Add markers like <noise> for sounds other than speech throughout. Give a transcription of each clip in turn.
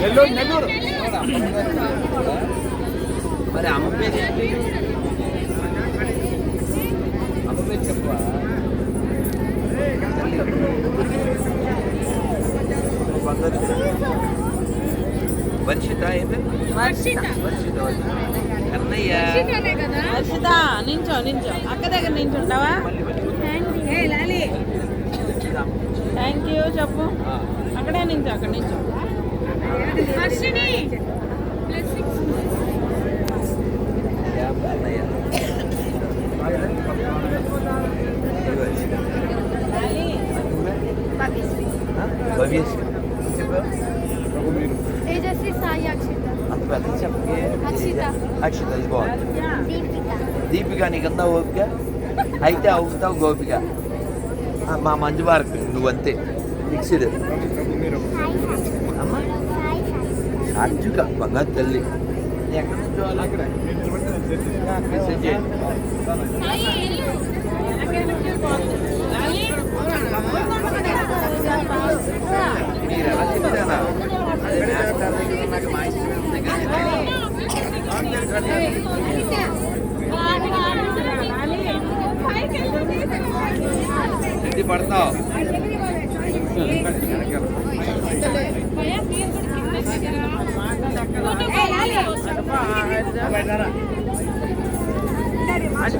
నెల్లూరు నెల్లూరు. మరి అమ్మ పేరు ఏంటి? అమ్మ పేరు చెప్పవా? వర్షిత ఏంటి? వర్షిత. వర్షిత వర్షిత. కన్నయ్య నించో నించో. అక్క దగ్గర నించుంటావా మళ్ళీ మళ్ళీ ఏ లాలి థ్యాంక్ యూ చెప్పు ఆ, అక్కడే నించో అక్కడ నించో వర్షిని బ్లెస్సింగ్స్ యా, కన్నయ్య ఇది వర్షిత. ఆ, భవ్యశ్రీ చెప్పు. తేజస్వి సాయి అక్షిత అంత పెద్ద చెప్పకే అక్షిత. అక్షిత ఇది బాగుంది దీపిక దీపిక ఓపిక? అయితే అవుతావు గోపిక. మా మంజు వారికి నువ్వంతే మిక్స్డ్ అమ్మా. సాత్విక బంగారు తల్లి. మెసేజ్ మీరు ఎలా చెప్తారా నాకు మా ఇష్టం పడతావు అది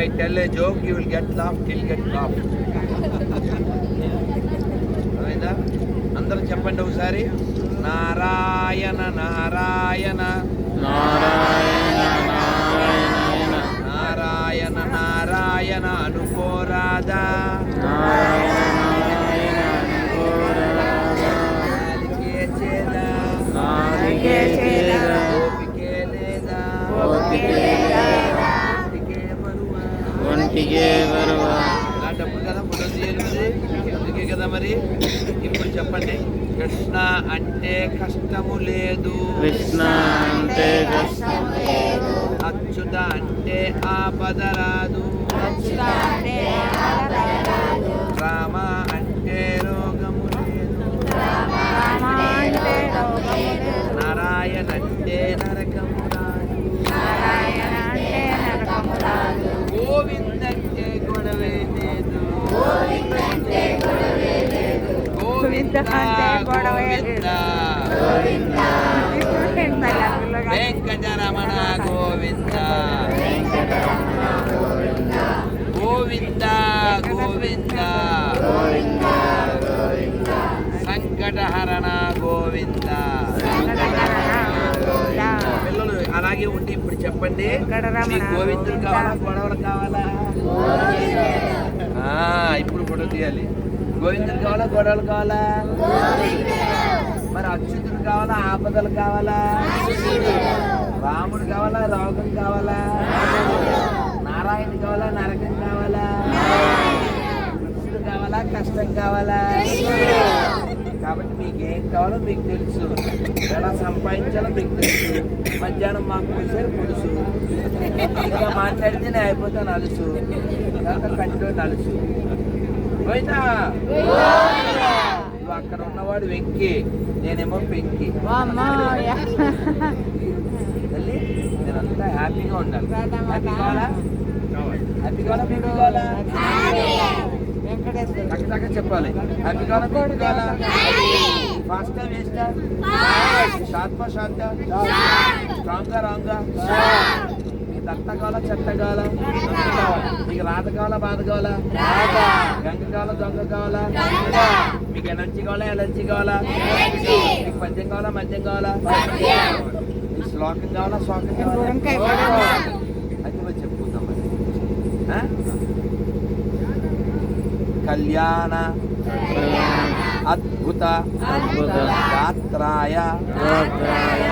I tell a joke, you will get laughed, he'll get laughed. అర్థమైందా అందరూ చెప్పండి ఒకసారి నారాయణ నారాయణ నారాయణ ఒంటికే బరువా. అలాంటప్పుడు కదా ఫోటో తీయాలి అందుకే కదా మరి ఇప్పుడు చెప్పండి. కృష్ణ అంటే కష్టము లేదు. కృష్ణ అంటే కష్టం అచ్యుత అంటే ఆపద రాదు. రామ అంటే రోగము లేదు. నారాయణ అంటే నరకము రాదు గోవింద అంటే గొడవే లేదు గోవింద గోవింద వెంకటరమణ గోవింద గోవింద గోవింద సంకటహరణ గోవింద పిల్లలు అలాగే ఉండి ఇప్పుడు చెప్పండి. గోవిందుడు కావాలా గొడవలు కావాలా? ఆ, ఇప్పుడు ఫోటో తీయాలి. గోవిందుడు కావాలా గొడవలు కావాలా? మరి అచ్యుతుడు కావాలా ఆపదలు కావాలా? రాముడు కావాలా రోగం కావాలా? నారాయణ కావాలా నరకం కావాలా? కృష్ణుడు కావాలా కష్టం కావాలా? కాబట్టి మీకు ఏం కావాలో మీకు తెలుసు. ఎలా సంపాదించాలో మీకు తెలుసు. మధ్యాహ్నం మాకు కూర్చొని పులుసు. ఇంకా మాట్లాడితే నేను అయిపోతాను అలుసు తర్వాత కంటిలో నలుసు. నువ్వు అక్కడ ఉన్నవాడు వెంకి. నేనేమో పెంకి. తల్లి నేనంతా హ్యాపీగా ఉండాలి. హ్యాపీ కావాలా? హ్యాపీ కావాలా బేబీ కావాలా? టక్ టక్ చెప్పాలి. హ్యాపీ కావాలా బేబీ కావాలా. ఫాస్టా వేస్టా? షార్పా. షార్టా స్ట్రాంగా రాంగా నీకు దత్త కావాలా చెత్త కావాలా నీకు రాత కావాలా బాధ కావాలా గంగ కావాలా దొంగ కావాలా మీకు ఎనర్జీ కావాలా ఎలర్జీ కావాలా? మీకు పద్యం కావాలా మద్యం కావాలా? మీకు శ్లోకం కావాలా శ్లోకం కావాలా? అది మరి చెప్పుకుందాం? కళ్యాణ అద్భుత అద్భుత గాత్రాయ గాత్రాయ.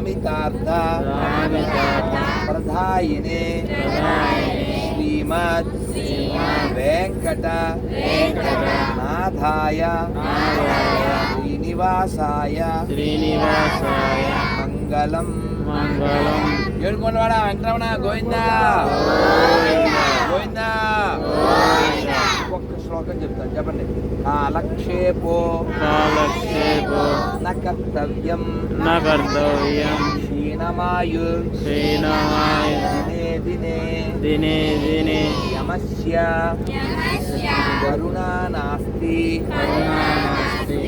కామితార్థ ప్రధాయినే శ్రీమద్ వెంకట నాథాయ శ్రీనివాసాయ శ్రీనివాసాయ మంగళం. మంగళం. ఏడుకొండవాడ వెంకటరమణ గోవిందా. గోవిందా. ఒక్క శ్లోకం చెప్తాను చెప్పండి. కాలక్షేపో కాలక్షేపో న కర్తవ్యం న కర్తవ్యం క్షీణమాయు శ్రీనాయ దినే దినే దినే దినే యమస్య కరుణా నాస్తి కరుణానాస్తి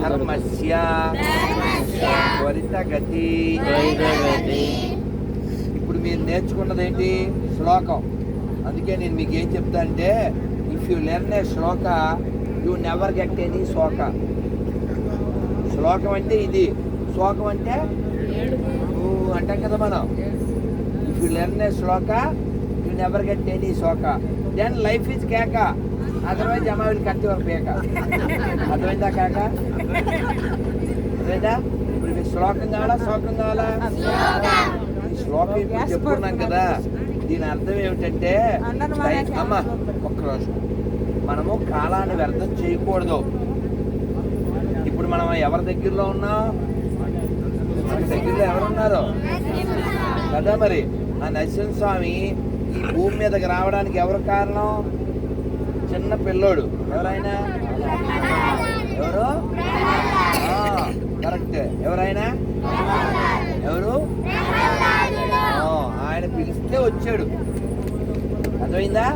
ధర్మస్య త్వరితగతి. ద్వైతగతి ఇప్పుడు మీరు నేర్చుకున్నది ఏంటి శ్లోకం. అందుకే నేను మీకు ఏం చెప్తా అంటే if you learn a shloka you never get any shoka శ్లోకం అంటే ఇది. శ్లోకం అంటే? అంటాం కదా మనం. If you learn a shloka you never get any shoka then life is cake otherwise amma will కట్టి వరకు పేక. అర్థమైందా కేక? అర్థమైందా? ఇప్పుడు మీకు శ్లోకం కావాలా? శ్లోకం కావాలా? శ్లోకం చెప్పుకున్నాం కదా. దీని అర్థం ఏమిటంటే అమ్మ ఒక్క రోజు. మనము కాలాన్ని వ్యర్థం చేయకూడదు. ఇప్పుడు మనం ఎవరి దగ్గరలో ఉన్నాం మన దగ్గరలో ఎవరున్నారు కదా మరి. ఆ నరసింహ స్వామి ఈ భూమి మీదకి రావడానికి ఎవరు కారణం? చిన్న పిల్లోడు. ఎవరైనా? ఎవరు? కరెక్ట్. ఎవరైనా? ఎవరు? ఆయన పిలిస్తే వచ్చాడు. అర్థమైందా?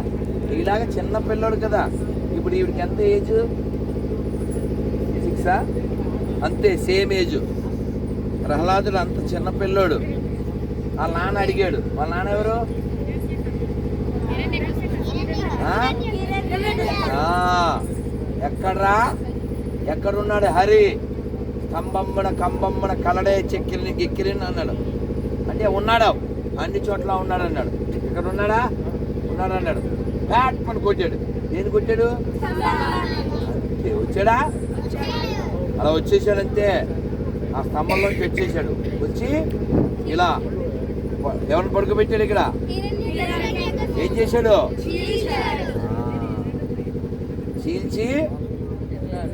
ఇలాగ చిన్న పిల్లోడు కదా. ఇప్పుడు ఈవిడికి ఎంత ఏజ్ సిక్సా అంతే సేమ్ ఏజ్ ప్రహ్లాదుడు అంత చిన్న పిల్లోడు. వాళ్ళ నాన్న అడిగాడు వాళ్ళ నాన్న ఎవరు? ఆ? ఆ, ఎక్కడ్రా? ఎక్కడున్నాడు? హరి. కంబమ్మన కంబమ్మన కలడే చెక్కిరిని గిక్కిరిని అన్నాడు. అంటే ఉన్నాడు? అన్ని చోట్ల ఉన్నాడు అన్నాడు ఇక్కడ ఉన్నాడా ఉన్నాడు అన్నాడు బ్యాట్ పని కొట్టాడు దేని కొట్టాడు వచ్చాడా? అలా వచ్చేసాడంటే ఆ స్తంభంలోంచి వచ్చేసాడు. వచ్చి ఇలా ఎవరిని పడుకోబెట్టాడు ఇక్కడ? ఏం చేశాడు? చీల్చి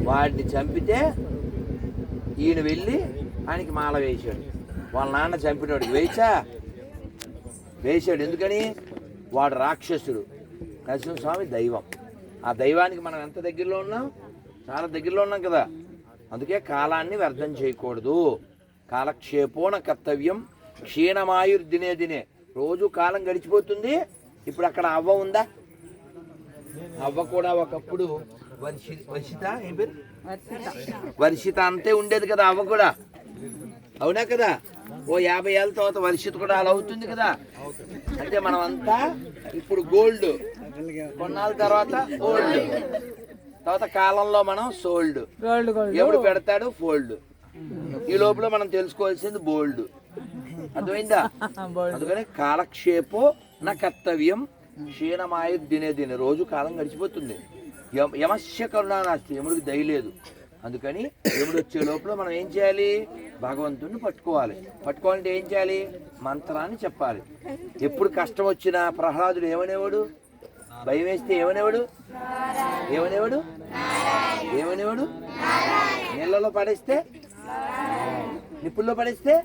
వాడిని చంపితే ఈయన వెళ్ళి ఆయనకి మాల వేసాడు వాళ్ళ నాన్న చంపినాడు వేయచ్చా? వేసాడు ఎందుకని? వాడు రాక్షసుడు. నరసింహస్వామి దైవం. ఆ దైవానికి మనం ఎంత దగ్గరలో ఉన్నాం? చాలా దగ్గరలో ఉన్నాం కదా. అందుకే కాలాన్ని వ్యర్థం చేయకూడదు. కాలక్షేపోన కర్తవ్యం క్షీణమాయుర్ దినే. దినే రోజు కాలం గడిచిపోతుంది. ఇప్పుడు అక్కడ అవ్వ ఉందా? అవ్వ కూడా ఒకప్పుడు వర్షి వర్షిత? ఏం పేరు? వర్షిత అంతే ఉండేది కదా అవ్వ కూడా. అవునా కదా? ఓ యాభై ఏళ్ళ తర్వాత వర్షిత కూడా అలా అవుతుంది కదా. అంటే మనమంతా ఇప్పుడు గోల్డ్. కొన్నాళ్ళ తర్వాత ఓల్డ్ తర్వాత కాలంలో మనం సోల్డ్. ఎవడు పెడతాడు? ఫోల్డ్. ఈ లోపల మనం తెలుసుకోవాల్సింది బోల్డ్. అర్థమైందా? అందుకని కాలక్షేపో నా కర్తవ్యం. క్షీణమాయ దినే దినే. రోజు కాలం గడిచిపోతుంది. యమ- యమస్య కరుణానాస్తి యముడికి దయలేదు అందుకని యముడు వచ్చే లోపల మనం ఏం చేయాలి? భగవంతుడిని పట్టుకోవాలి. పట్టుకోవాలంటే ఏం చేయాలి? మంత్రాన్ని చెప్పాలి. ఎప్పుడు కష్టం వచ్చినా ప్రహ్లాదుడు ఏమనేవాడు? భయం వేస్తే ఏమనేవాడు? ఏమనేవాడు? ఏమనేవాడు? నీళ్ళలో పడేస్తే? నిప్పుల్లో పడేస్తే?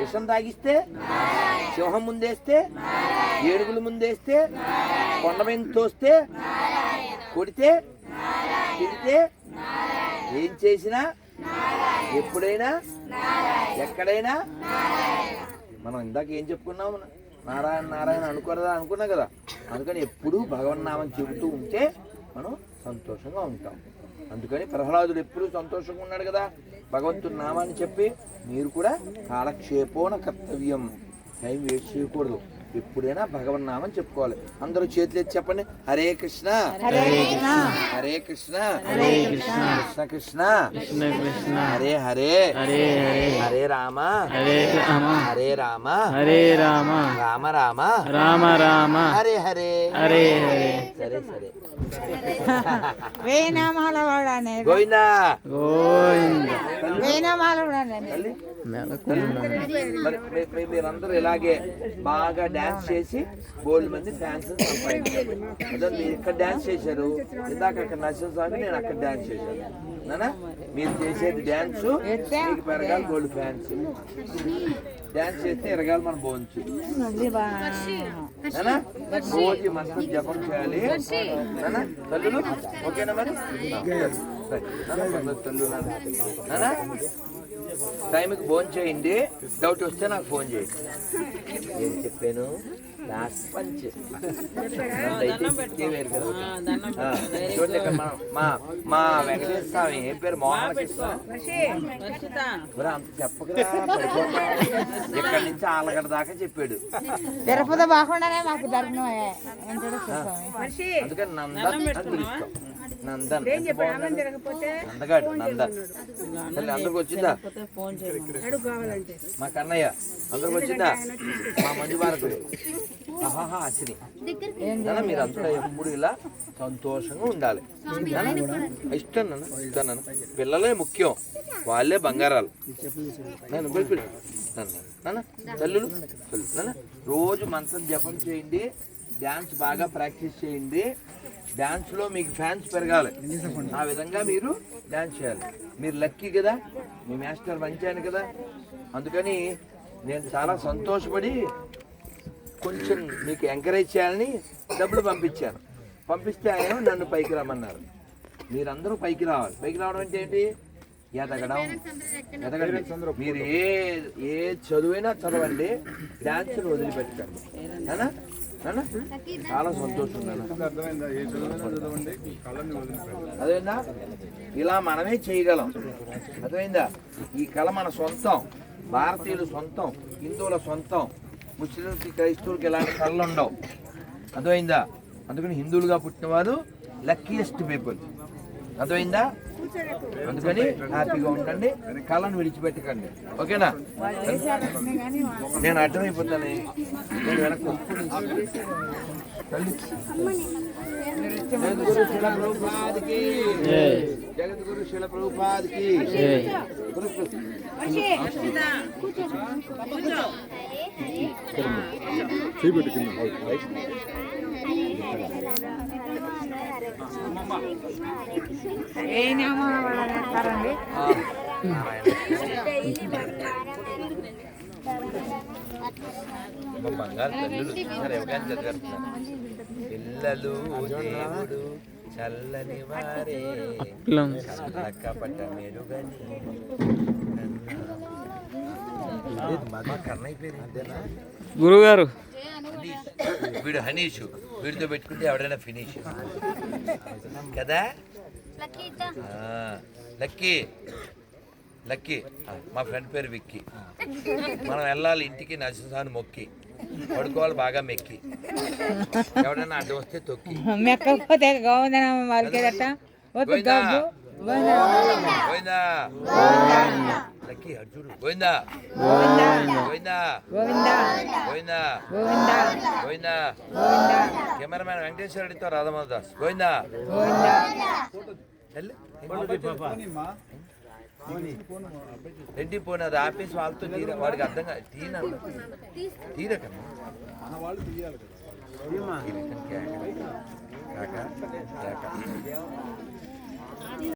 విషం తాగిస్తే? సింహం ముందేస్తే? ఏడుగులు ముందేస్తే? కొండ మీద తోస్తే? కొడితే? తిడితే? ఏం చేసినా? ఎప్పుడైనా? ఎక్కడైనా? మనం ఇందాక ఏం చెప్పుకున్నాము నారాయణ నారాయణ అనుకోరదా అనుకున్నా కదా. అందుకని ఎప్పుడూ భగవన్నామం చెబుతూ ఉంటే మనం సంతోషంగా ఉంటాం. అందుకని ప్రహ్లాదుడు ఎప్పుడూ సంతోషంగా ఉన్నాడు కదా. భగవంతుని నామాన్ని చెప్పి మీరు కూడా కాలక్షేపోన కర్తవ్యం. టైం వేస్ట్ చేయకూడదు. ఎప్పుడైనా భగవన్ నామం చెప్పుకోవాలి. అందరూ చేతులు ఎత్తి చెప్పండి. హరే కృష్ణ. హరే కృష్ణ. హరే కృష్ణ. హరే కృష్ణ. కృష్ణ కృష్ణ. కృష్ణ కృష్ణ. హరే హరే. హరే హరే. హరే రామ. హరే రామ. హరే రామ. హరే రామ. రామ రామ. రామ రామ. హరే హరే. హరే హరే. సరే సరే. <laughs> వేనామాల వాడనే గోవిందా. గోవింద వాడనే మరి మీ- మీరందరూ ఇలాగే బాగా డాన్స్ చేసి బోల్డ్ మంది ఫ్యాన్స్ సంపాదించారు. మీరు ఇక్కడ డాన్స్ చేశారు. ఇందాక అక్కడ నరసింహస్వామి నేను అక్కడ డాన్స్ చేశాను. నానా? మీరు చేసేది డాన్స్ మీకు పెరగాలి గోల్డ్ ఫ్యాన్స్. డాన్స్ చేస్తే ఎరగాలి మన నానా? రోజు మంత్రం జపం చేయాలి. నానా? తల్లులు? ఓకేనా మరి? తల్లు నానా. నానా టైంకి ఫోన్ చేయండి. డౌట్ వస్తే నాకు ఫోన్ చేయండి. ఏం చెప్పాను? Last punch. చూడండి ఇక్కడ మనం మా మా వెంకటేశ్వర స్వామి ఏం పేరు? మోహన అంత చెప్పకరా. ఇక్కడి నుంచి ఆలగడ్డ దాకా చెప్పాడు. తిరుపతి బాగుండానే మాకు దర్శనం అందుకని పిలుస్తాం నందన్. నందన్. తల్లి అందరికి వచ్చిందా? మా కన్నయ్య అందరికి వచ్చిందా? మా మంజు భారతుడు ఆహాహా అశ్విని. నాన్న మీరంతా ఎప్పుడు ఇలా సంతోషంగా ఉండాలి. ఇష్టం నాన్న ఇష్టం నాన్న. పిల్లలే ముఖ్యం. వాళ్ళే బంగారాలు. నాన్న తల్లులు రోజు మంత్రం జపం చేయండి. డ్యాన్స్ బాగా ప్రాక్టీస్ చేయండి. డ్యాన్స్లో మీకు ఫ్యాన్స్ పెరగాలి. ఆ విధంగా మీరు డ్యాన్స్ చేయాలి. మీరు లక్కీ కదా మీ మాస్టర్ మంచి కదా. అందుకని నేను చాలా సంతోషపడి కొంచెం మీకు ఎంకరేజ్ చేయాలని డబ్బులు పంపించాను. పంపిస్తే ఆయన నన్ను పైకి రమ్మన్నారు. మీరందరూ పైకి రావాలి. పైకి రావడం అంటే ఏంటి? ఎదగడం. ఎదగడం. మీరు ఏ ఏ చదువైనా చదవండి. డాన్స్ని వదిలిపెట్టండి నానా చాలా సంతోషం అదేందా? ఇలా మనమే చేయగలం. అర్థమైందా? ఈ కళ మన సొంతం. భారతీయుల సొంతం హిందువుల సొంతం ముస్లింలకి క్రైస్తవులకి ఇలాంటి కళలు ఉండవు. అర్థమైందా? అందుకని హిందువులుగా పుట్టిన వారు లక్కీయెస్ట్ పీపుల్ అర్థమైందా? అందుకని హ్యాపీగా ఉండండి. కళను విడిచిపెట్టకండి. ఓకేనా? నేను అర్థమైపోతాను. నేను వెనక్కి. జగద్గురు శిల ప్రభుపాదికి. జై జగద్గురు శిల ప్రభుపాదికి. జై బంగారు తల్లులు ఎవరికైనా చదివేస్తున్నారు పిల్లలు దేవుడు చల్లని వారే. మెరుగని గురుగారు. వీడు హనీష్. వీడితో పెట్టుకుంటే ఎవడైనా ఫినిష్. కదా? Lucky lucky. మా ఫ్రెండ్ పేరు విక్కీ. మనం వెళ్ళాలి ఇంటికి నరసింహాన్ని మొక్కి. పడుకోవాలి బాగా మెక్కి. ఎవడైనా అడ్డు వస్తే తొక్కి. వాళ్ళకేదట గోవిందా. పోయిందా లక్కీ అర్జుడు పోయిందా గోవిందా. పోయిందా గోవిందా. పోయిందా గోవిందా. పోయిందా గోవిందా. కెమెరామెన్ వెంకటేశ్వర రెడ్డితో రాధమాధ దాస్. పోయిందా గోవిందా. వెళ్ళు. రెడ్డి పోనీ అది ఆపేసి వాళ్ళతో తీర వాడికి అర్థం కాదు. తీన తీరకమ్మా. తీరకం కేక.